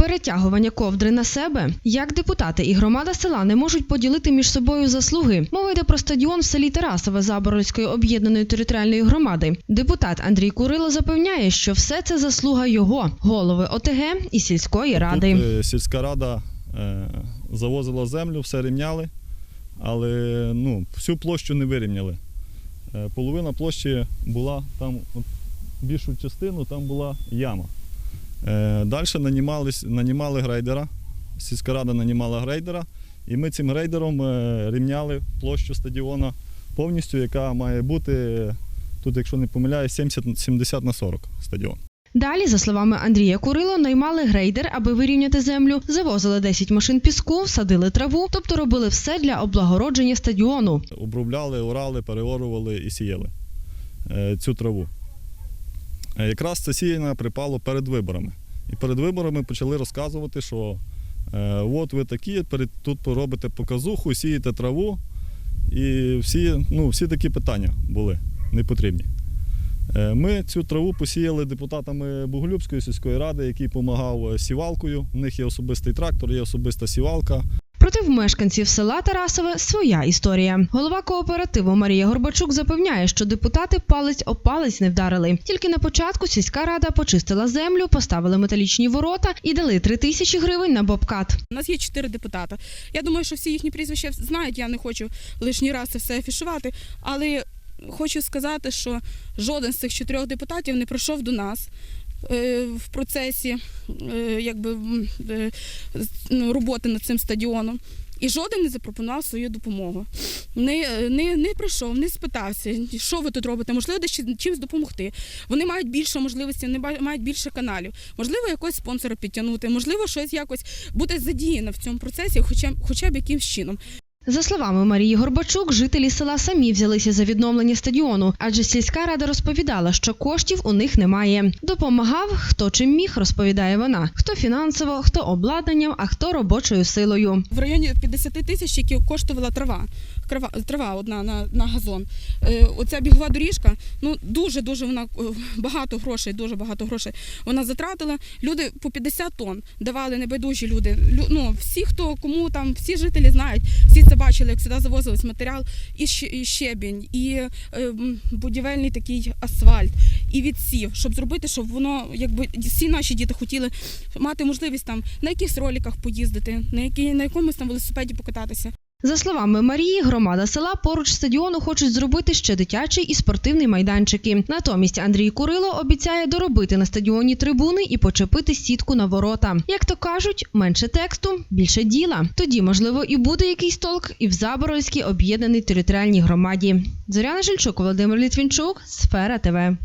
Перетягування ковдри на себе. Як депутати і громада села не можуть поділити між собою заслуги. Мова йде про стадіон в селі Тарасове Заборольської об'єднаної територіальної громади. Депутат Андрій Курило запевняє, що все це заслуга його, голови ОТГ і сільської ради. Тут е, сільська рада е, завозила землю, все рівняли, але ну, всю площу не вирівняли. Е, половина площі була там, більшу частину там була яма. Е, Далі нанімали грейдера. Сільська рада нанімала грейдера, і ми цим грейдером е, рівняли площу стадіона повністю, яка має бути, тут, якщо не помиляюсь, 70, 70 на 40 стадіон. Далі, за словами Андрія Курило, наймали грейдер, аби вирівняти землю, завозили 10 машин піску, садили траву, тобто робили все для облагородження стадіону. обробляли, орали, переорували і сіяли е, цю траву. Е, Якраз це сіяння припало перед виборами. І перед виборами почали розказувати, що е, от ви такі, тут робите показуху, сієте траву. І всі, ну, всі такі питання були непотрібні. Е, Ми цю траву посіяли депутатами Боголюбської сільської ради, який допомагав сівалкою. У них є особистий трактор, є особиста сівалка. Проте в мешканців села Тарасове своя історія. Голова кооперативу Марія Горбачук запевняє, що депутати палець о палець не вдарили. Тільки на початку сільська рада почистила землю, поставили металічні ворота і дали три тисячі гривень на бобкат. У нас є чотири депутата. Я думаю, що всі їхні прізвища знають. Я не хочу лишній раз це все афішувати, але хочу сказати, що жоден з цих чотирьох депутатів не прийшов до нас. Е, В процесі е, якби, е, ну, роботи над цим стадіоном. І жоден не запропонував свою допомогу. Не, не, не прийшов, не спитався, що ви тут робите, можливо, десь чи- чимось допомогти. Вони мають більше можливостей, вони мають більше каналів. Можливо, якогось спонсора підтягнути, можливо, щось якось бути задіяно в цьому процесі, хоча, хоча б якимсь чином. За словами Марії Горбачук, жителі села самі взялися за відновлення стадіону, адже сільська рада розповідала, що коштів у них немає. Допомагав хто чим міг, розповідає вона. Хто фінансово, хто обладнанням, а хто робочою силою. В районі 50 тисяч, які коштувала трава. Трава, трава одна на, на газон. Е, оця бігова доріжка, ну дуже дуже вона е, багато грошей, дуже багато грошей вона затратила. Люди по 50 тонн давали небайдужі люди. Лю, ну, всі, хто кому там, всі жителі знають, всі це бачили, як сюди завозились матеріал, і, і щебінь, і е, будівельний такий асфальт, і відсів, щоб зробити, щоб воно, якби всі наші діти хотіли мати можливість там на якихось роликах поїздити, на, які, на якомусь там велосипеді покататися. За словами Марії, громада села поруч стадіону хочуть зробити ще дитячий і спортивний майданчики. Натомість Андрій Курило обіцяє доробити на стадіоні трибуни і почепити сітку на ворота. Як то кажуть, менше тексту, більше діла. Тоді, можливо, і буде якийсь толк і в Заборольській об'єднаній територіальній громаді. Зоряна Жильчук, Володимир Літвінчук, Сфера ТВ.